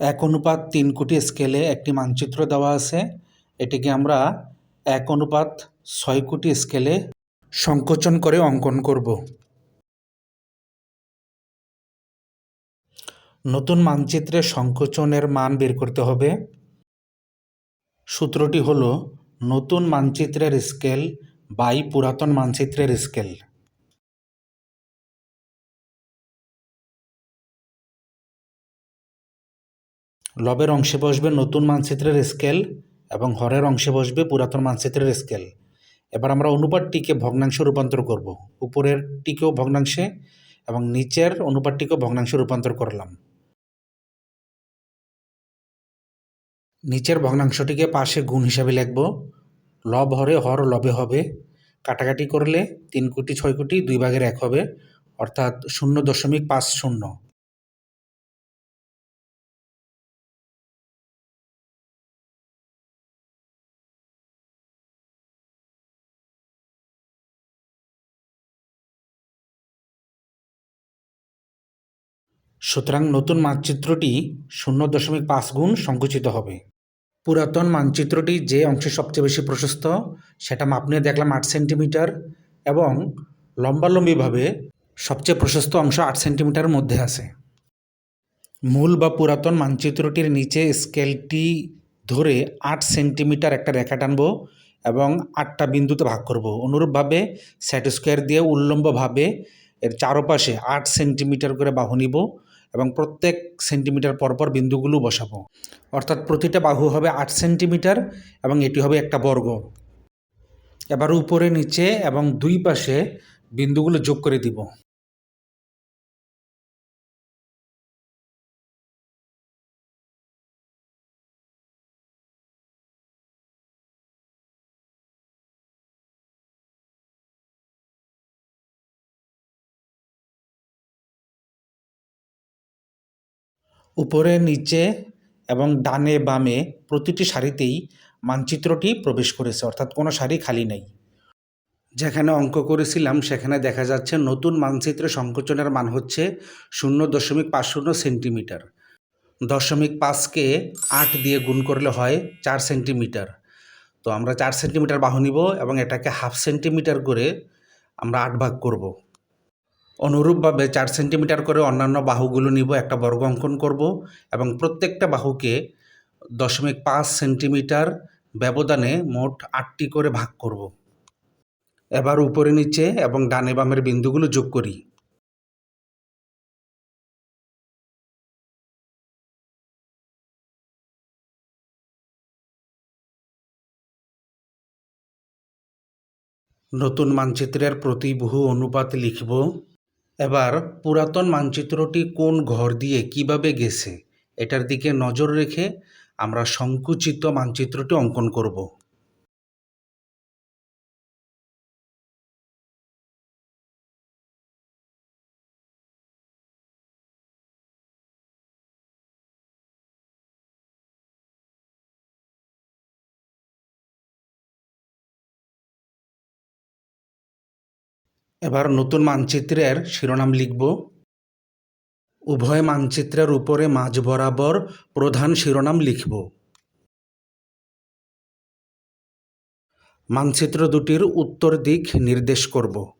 এক অনুপাত তিন কোটি স্কেলে একটি মানচিত্র দেওয়া আছে। এটিকে আমরা এক অনুপাত ছয় কোটি স্কেলে সংকোচন করে অঙ্কন করব। নতুন মানচিত্রে সংকোচনের মান বের করতে হবে। সূত্রটি হলো, নতুন মানচিত্রের স্কেল বাই পুরাতন মানচিত্রের স্কেল লবের অংশে বসবে নতুন মানচিত্রের স্কেল এবং হরের অংশে বসবে পুরাতন মানচিত্রের স্কেল। এবার আমরা অনুপাতটিকে ভগ্নাংশে রূপান্তর করব। উপরের টিকেও ভগ্নাংশে এবং নিচের অনুপাতটিকেও ভগ্নাংশে রূপান্তর করলাম। নিচের ভগ্নাংশটিকে পাশে গুণ হিসাবে লিখব। লব হরে হর লবে হবে। কাটাকাটি করলে তিন কোটি, ছয় কোটি, দুই ভাগের এক হবে। অর্থাৎ শূন্য দশমিক পাঁচ শূন্য। সুতরাং নতুন মানচিত্রটি শূন্য দশমিক পাঁচ গুণ সংকুচিত হবে। পুরাতন মানচিত্রটি যে অংশে সবচেয়ে বেশি প্রশস্ত, সেটা মাপ নিয়ে দেখলাম আট সেন্টিমিটার এবং লম্বালম্বিভাবে সবচেয়ে প্রশস্ত অংশ আট সেন্টিমিটারের মধ্যে আছে। মূল বা পুরাতন মানচিত্রটির নিচে স্কেলটি ধরে আট সেন্টিমিটার একটা রেখা টানবো এবং আটটা বিন্দুতে ভাগ করব। অনুরূপভাবে স্যাট স্কোয়ার দিয়ে উল্লম্বভাবে এর চারপাশে আট সেন্টিমিটার করে বাহু নিব। এবং প্রত্যেক সেন্টিমিটার পরপর বিন্দুগুলো বসাবো। অর্থাৎ প্রতিটা বাহু হবে আট সেন্টিমিটার এবং এটি হবে একটা বর্গ। এবার উপরে, নিচে এবং দুই পাশে বিন্দুগুলো যোগ করে দিব। উপরে, নিচে এবং ডানে বামে প্রতিটি সারিতেই মানচিত্রটি প্রবেশ করেছে, অর্থাৎ কোনো সারি খালি নেই। যেখানে অঙ্ক করেছিলাম, সেখানে দেখা যাচ্ছে নতুন মানচিত্রে সংকোচনের মান হচ্ছে শূন্য দশমিক পাঁচ শূন্য সেন্টিমিটার। দশমিক পাঁচকে আট দিয়ে গুণ করলে হয় চার সেন্টিমিটার। তো আমরা চার সেন্টিমিটার বাহু নিব এবং এটাকে হাফ সেন্টিমিটার করে আমরা আট ভাগ করব। অনুরূপভাবে চার সেন্টিমিটার করে অন্যান্য বাহুগুলো নিব, একটা বর্গ অঙ্কন করব এবং প্রত্যেকটা বাহুকে দশমিক পাঁচ সেন্টিমিটার ব্যবধানে মোট আটটি করে ভাগ করব। এবার উপরে নিচে এবং ডানে বামের বিন্দুগুলো যোগ করি। নতুন মানচিত্রের প্রতিবহু অনুপাত লিখব। এবার পুরাতন মানচিত্রটি কোন ঘর দিয়ে কীভাবে গেছে, এটার দিকে নজর রেখে আমরা সংকুচিত মানচিত্রটি অঙ্কন করব। এবার নতুন মানচিত্রের শিরোনাম লিখব। উভয় মানচিত্রের উপরে মাঝ বরাবর প্রধান শিরোনাম লিখব। মানচিত্র দুটির উত্তর দিক নির্দেশ করব।